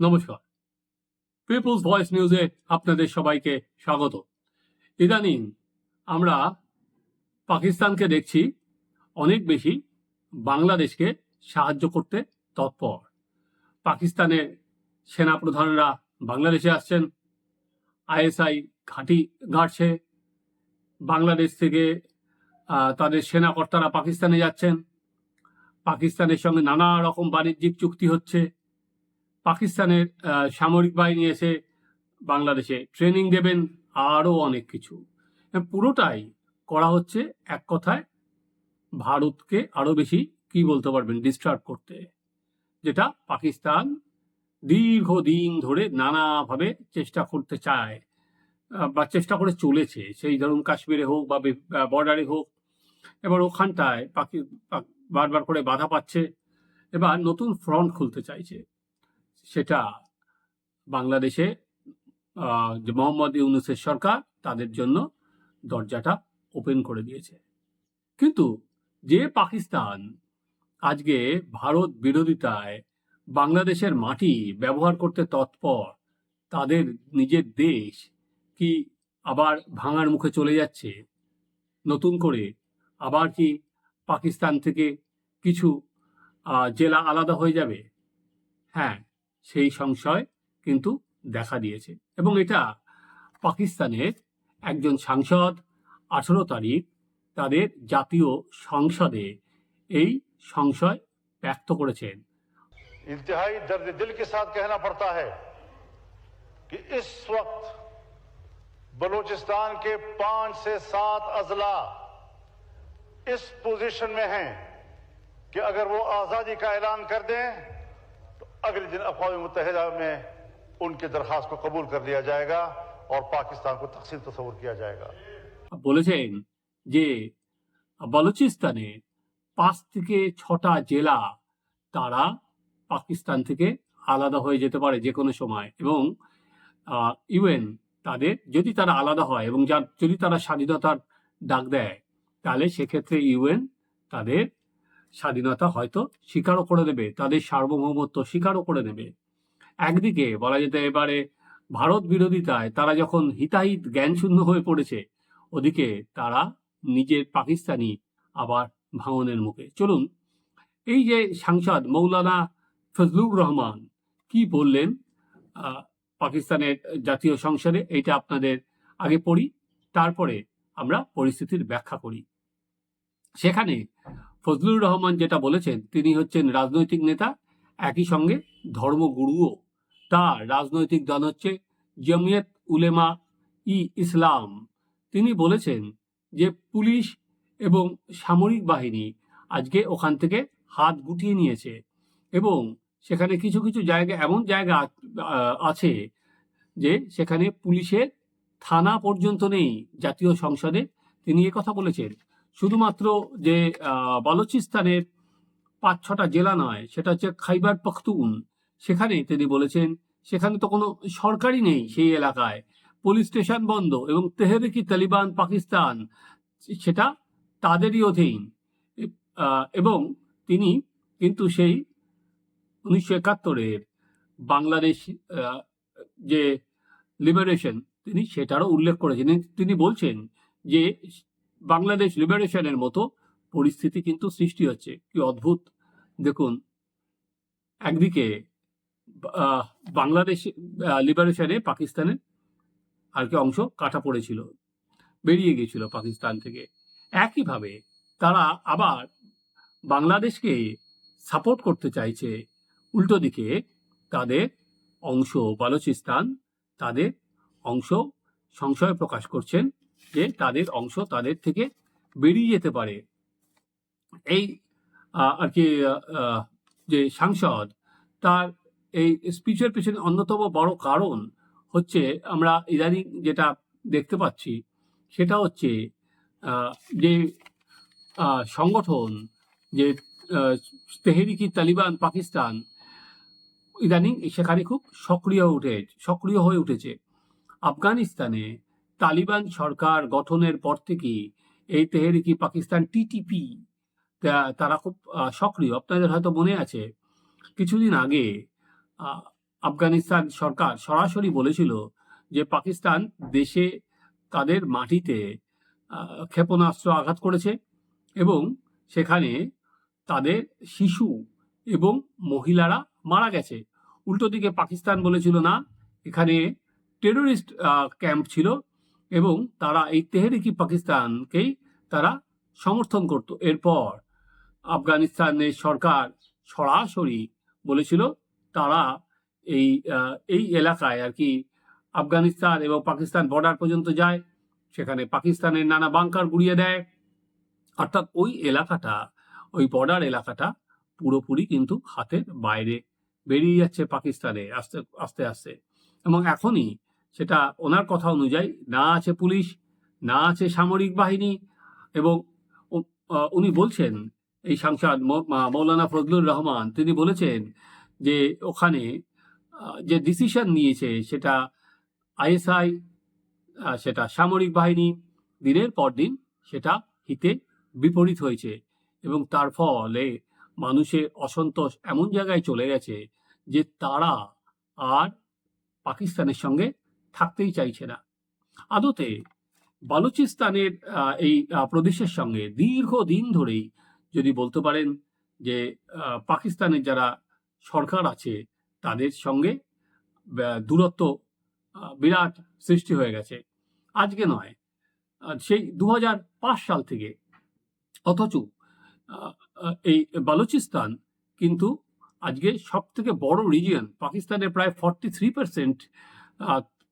নমস্কার। People's voice নিউজে আপনাদের সবাইকে স্বাগত। ইদানিং আমরা পাকিস্তানকে দেখছি অনেক বেশি বাংলাদেশকে সাহায্য করতে তৎপর। পাকিস্তানের সেনাপ্রধানরা বাংলাদেশে আসছেন, আইএসআই ঘাঁটি গাড়ছে বাংলাদেশ থেকে তাদের সেনাকর্তারা পাকিস্তানে যাচ্ছেন, পাকিস্তানের সঙ্গে নানা রকম বাণিজ্যিক চুক্তি হচ্ছে পাকিস্তানের সামরিক বাহিনী এসে বাংলাদেশে ট্রেনিং দেবেন, আরও অনেক কিছু। পুরোটাই করা হচ্ছে এক কথায় ভারতকে আরও বেশি কি বলতে পারবেন ডিস্টার্ব করতে। যেটা পাকিস্তান দীর্ঘদিন ধরে নানাভাবে চেষ্টা করতে চায় বা চেষ্টা করে চলেছে। সেই ধরুন কাশ্মীরে হোক বা বর্ডারে হোক, এবার ওখানটায় পাকি, বারবার করে বাধা পাচ্ছে, এবার নতুন ফ্রন্ট খুলতে চাইছে। সেটা বাংলাদেশে যে মোহাম্মদ ইউনুসের সরকার, তাদের জন্য দরজাটা ওপেন করে দিয়েছে। কিন্তু যে পাকিস্তান আজকে ভারত বিরোধিতায় বাংলাদেশের মাটি ব্যবহার করতে তৎপর, তাদের নিজের দেশ কি আবার ভাঙার মুখে চলে যাচ্ছে? নতুন করে আবার কি পাকিস্তান থেকে কিছু জেলা আলাদা হয়ে যাবে? হ্যাঁ সেই সংশয় কিন্তু দেখা দিয়েছে। এবং এটা পাকিস্তানের একজন সাংসদ আঠেরো তারিখ তাদের জাতীয় সংসদে এই সংশয় ব্যক্ত করেছেন। ইতিহাই দর্দ দিল কে সাথ পড়তা ইস ওয়াক্ত বলুচিস্তান পাঁচ সে সাত আজলা ইস পজিশন মে হ্যাঁ কি আগর ও আজাদি কাজ কর দেয় अगले दिन अकवा मुतहदा में उनकी दरखास्त को कबूल कर लिया जाएगा और पाकिस्तान को तकसीम तस्वूर किया जाएगा বলেছেন যে বলুচিস্তানে পাঁচ থেকে ছটা জেলা তারা পাকিস্তান থেকে আলাদা হয়ে যেতে পারে যে কোনো সময় এবং ইউএন তাদের যদি তারা আলাদা হয় এবং যার যদি তারা স্বাধীনতার ডাক দেয় তাহলে সেক্ষেত্রে ইউএন তাদের স্বাধীনতা হয়তো স্বীকারও করে দেবে তাদের সার্বভৌমত্ব স্বীকারও করে নেবে। একদিকে বলা যেতে এবারে ভারত বিরোধিতায় তারা যখন হিতাহিত জ্ঞানশূন্য হয়ে পড়েছে, ওদিকে তারা নিজের পাকিস্তানি আবার ভাঙনের মুখে। চলুন, এই যে সাংসদ মৌলানা ফজলুর রহমান কি বললেন পাকিস্তানের জাতীয় সংসদে এটা আপনাদের আগে পড়ি, তারপরে আমরা পরিস্থিতির ব্যাখ্যা করি। সেখানে ফজলুর রহমান যেটা বলেছেন, তিনি হচ্ছেন রাজনৈতিক নেতা, একই সঙ্গে ধর্মগুরুও। তার রাজনৈতিক দল হচ্ছে জমিয়ত উলেমা ই ইসলাম। তিনি বলেছেন যে, পুলিশ এবং সামরিক বাহিনী আজকে ওখান থেকে হাত গুটিয়ে নিয়েছে এবং সেখানে কিছু কিছু জায়গা, এমন জায়গা আছে যে, সেখানে পুলিশের থানা পর্যন্ত নেই, জাতীয় সংসদে। তিনি কথা বলেছেন। শুধুমাত্র যে বালুচিস্তানের পাঁচ ছটা জেলা নয়, সেটা হচ্ছে খাইবার পখতুন সেখানে তিনি বলেছেন, সেখানে তো কোনো সরকারই নেই সেই এলাকায়। পুলিশ স্টেশন বন্ধ এবং তেহরিকি তালিবান পাকিস্তান, সেটা তাদেরই অধীন। এবং তিনি কিন্তু সেই উনিশশো একাত্তরের বাংলাদেশ যে লিবারেশন, তিনি সেটারও উল্লেখ করেছেন। তিনি বলছেন যে বাংলাদেশ লিবারেশনের মতো পরিস্থিতি কিন্তু সৃষ্টি হচ্ছে। কি অদ্ভুত। দেখুন, একদিকে বাংলাদেশ লিবারেশনে পাকিস্তানের আর কি অংশ কাটা পড়েছিল, বেরিয়ে গিয়েছিল পাকিস্তান থেকে। একইভাবে তারা আবার বাংলাদেশকে সাপোর্ট করতে চাইছে। উল্টো দিকে তাদের অংশ, বালুচিস্তান, তাদের অংশ সংশয় প্রকাশ করছেন যে তাদের অংশ তাদের থেকে বেরিয়ে যেতে পারে। এই আর কি যে সাংসদ, তার এই স্পিচের পিছনে অন্যতম বড় কারণ হচ্ছে আমরা ইদানিং যেটা দেখতে পাচ্ছি, সেটা হচ্ছে যে সংগঠন, যে তেহরিকি তালিবান পাকিস্তান, ইদানিং সেখানে খুব সক্রিয় উঠে, সক্রিয় হয়ে উঠেছে। আফগানিস্তানে তালিবান সরকার গঠনের পর থেকে এই তেহরিকি পাকিস্তান টিটিপি তারা খুব সক্রিয়। আপনাদের হয়তো মনে আছে, কিছুদিন আগে আফগানিস্তান সরকার সরাসরি বলেছিল যে পাকিস্তান দেশে তাদের মাটিতে ক্ষেপণাস্ত্র আঘাত করেছে এবং সেখানে তাদের শিশু এবং মহিলারা মারা গেছে। উল্টো দিকে পাকিস্তান বলেছিল, না, এখানে টেরোরিস্ট ক্যাম্প ছিল এবং তারা এই তেহরিকি পাকিস্তানকেই তারা সমর্থন করত। এরপর আফগানিস্তানের সরকার সরাসরি বলেছিল, তারা এই এই এলাকায় আর কি আফগানিস্তান এবং পাকিস্তান বর্ডার পর্যন্ত যায়। সেখানে পাকিস্তানের নানা বাংকার গুড়িয়ে দেয়। অর্থাৎ ওই এলাকাটা, ওই বর্ডার এলাকাটা পুরোপুরি কিন্তু হাতের বাইরে বেরিয়ে যাচ্ছে পাকিস্তানে আস্তে আস্তে আস্তে। এবং এখনই সেটা ওনার কথা অনুযায়ী, না আছে পুলিশ, না আছে সামরিক বাহিনী এবং উনি বলছেন, এই সাংসদ মৌলানা ফজলুর রহমান, তিনি বলেছেন যে ওখানে যে ডিসিশন নিয়েছে সেটা আইএসআই সেটা সামরিক বাহিনী, দিনের পর দিন সেটা হিতে বিপরীত হয়েছে এবং তার ফলে মানুষের অসন্তোষ এমন জায়গায় চলে গেছে যে তারা আর পাকিস্তানের সঙ্গে থাকতেই চাইছে না। আদতে বালুচিস্তানের এই প্রদেশের সঙ্গে দীর্ঘদিন ধরেই যদি বলতে পারেন যে পাকিস্তানের যারা সরকার আছে, তাদের সঙ্গে দূরত্ব বিরাট সৃষ্টি হয়ে গেছে। আজকে নয় সেই দু হাজার পাঁচ সাল থেকে অথচ এই বালুচিস্তান কিন্তু আজকে সব থেকে বড় রিজিয়ন পাকিস্তানের প্রায় ফর্টি থ্রি পার্সেন্ট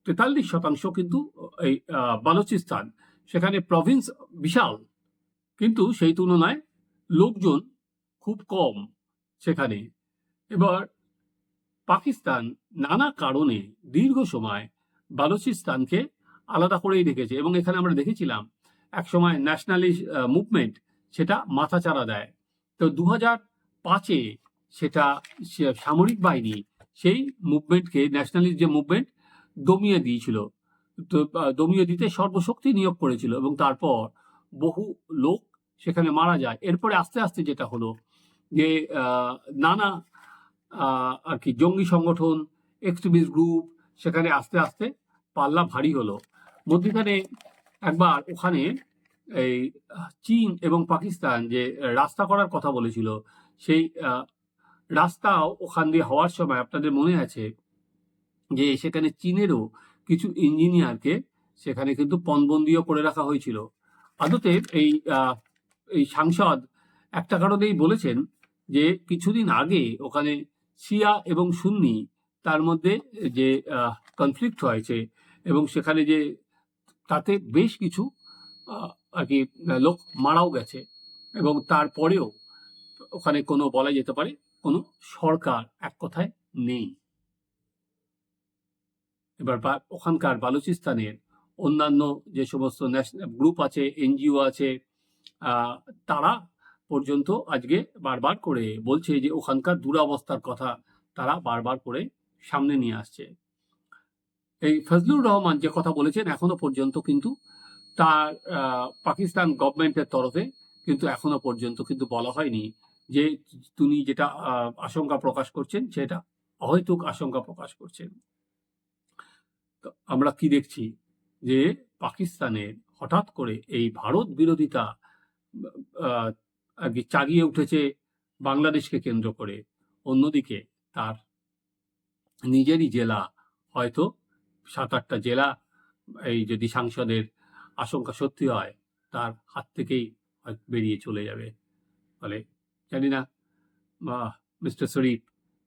তেতাল্লিশ শতাংশ কিন্তু, এই বালুচিস্তান, সেখানে প্রভিন্স বিশাল। কিন্তু সেই তুলনায় লোকজন খুব কম সেখানে। এবার পাকিস্তান নানা কারণে দীর্ঘ সময় বালুচিস্তানকে আলাদা করেই রেখেছে এবং এখানে আমরা দেখেছিলাম একসময় ন্যাশনালিস্ট মুভমেন্ট সেটা মাথাচাড়া দেয়। তো দু হাজার পাঁচে সেটা সামরিক বাহিনী সেই মুভমেন্টকে ন্যাশনালিস্ট যে মুভমেন্ট দমিয়ে দিয়েছিল। দমিয়ে দিতে সর্বশক্তি নিয়োগ করেছিল এবং তারপর বহু লোক সেখানে মারা যায়। এরপরে আস্তে আস্তে যেটা হলো যে নানা আর কি জঙ্গি সংগঠন এক্সট্রিমিস্ট গ্রুপ সেখানে আস্তে আস্তে পাল্লা ভারী হলো। মধ্যখানে একবার ওখানে এই চীন এবং পাকিস্তান যে রাস্তা করার কথা বলেছিল সেই আহ, রাস্তাও ওখান দিয়ে হওয়ার সময় আপনাদের মনে আছে? যে সেখানে চীনেরও কিছু ইঞ্জিনিয়ারকে সেখানে কিন্তু পণবন্দিও করে রাখা হয়েছিল। আদতে এই এই সাংসদ একটা কারণেই বলেছেন যে কিছুদিন আগে ওখানে শিয়া এবং সুন্নি তার মধ্যে যে কনফ্লিক্ট হয়েছে এবং সেখানে যে তাতে বেশ কিছু আর কি, লোক মারাও গেছে এবং তারপরেও ওখানে কোনো বলা যেতে পারে কোনো সরকার এক কথায় নেই। এবার ওখানকার বালুচিস্তানের অন্যান্য যে সমস্ত ন্যাশনাল গ্রুপ আছে এনজিও আছে তারা পর্যন্ত আজকে বারবার করে বলছে যে ওখানকার দুরাবস্থার কথা তারা বারবার করে সামনে নিয়ে আসছে। এই ফজলুর রহমান যে কথা বলেছেন এখনও পর্যন্ত কিন্তু তার পাকিস্তান গভর্নমেন্টের তরফে কিন্তু এখনও পর্যন্ত কিন্তু বলা হয়নি যে তিনি যেটা আশঙ্কা প্রকাশ করছেন সেটা অহৈতুক আশঙ্কা প্রকাশ করছেন। আমরা কি দেখছি? যে পাকিস্তানের হঠাৎ করে এই ভারত বিরোধিতা আর কি চাগিয়ে উঠেছে বাংলাদেশকে কেন্দ্র করে। অন্যদিকে তার নিজেরই জেলা হয়তো সাত আটটা জেলা এই যদি সাংসদের আশঙ্কা সত্যি হয়, তার হাত থেকেই বেরিয়ে চলে যাবে। ফলে জানি না মিস্টার শরীফ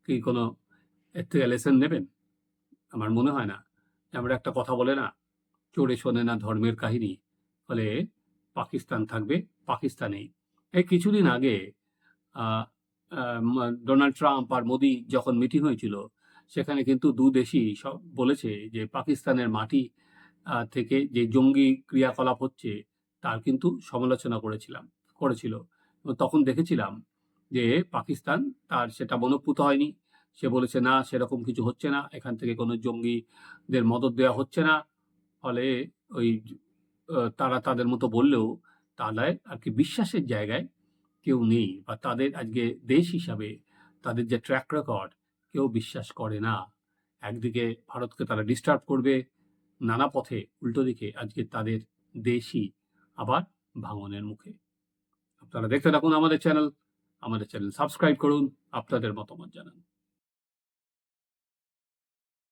কি কোনো এর থেকে লেসন নেবেন? আমার মনে হয় না। আমরা একটা কথা বলে না, চোরে শোনে না ধর্মের কাহিনী, ফলে পাকিস্তান থাকবে পাকিস্তানেই। এই কিছুদিন আগে ডোনাল্ড ট্রাম্প আর মোদি যখন মিটিং হয়েছিল, সেখানে কিন্তু দু দেশই সব বলেছে যে পাকিস্তানের মাটি থেকে যে জঙ্গি ক্রিয়াকলাপ হচ্ছে, তার কিন্তু সমালোচনা করেছিলাম, করেছিল। তখন দেখেছিলাম যে পাকিস্তান তার সেটা মনোপুত হয়নি। সে বলেছে, না, সেরকম কিছু হচ্ছে না। এখান থেকে কোনো জঙ্গিদের মদত দেওয়া হচ্ছে না। ফলে ওই তারা তাদের মতো বললেও তাদের আর কি বিশ্বাসের জায়গায় কেউ নেই বা তাদের আজকে দেশ হিসাবে তাদের যে ট্র্যাক রেকর্ড কেউ বিশ্বাস করে না। একদিকে ভারতকে তারা ডিস্টার্ব করবে নানা পথে, উল্টো দিকে আজকে তাদের দেশই আবার ভাঙনের মুখে। আপনারা দেখতে থাকুন আমাদের চ্যানেল আমাদের চ্যানেল সাবস্ক্রাইব করুন, আপনাদের মতামত জানান।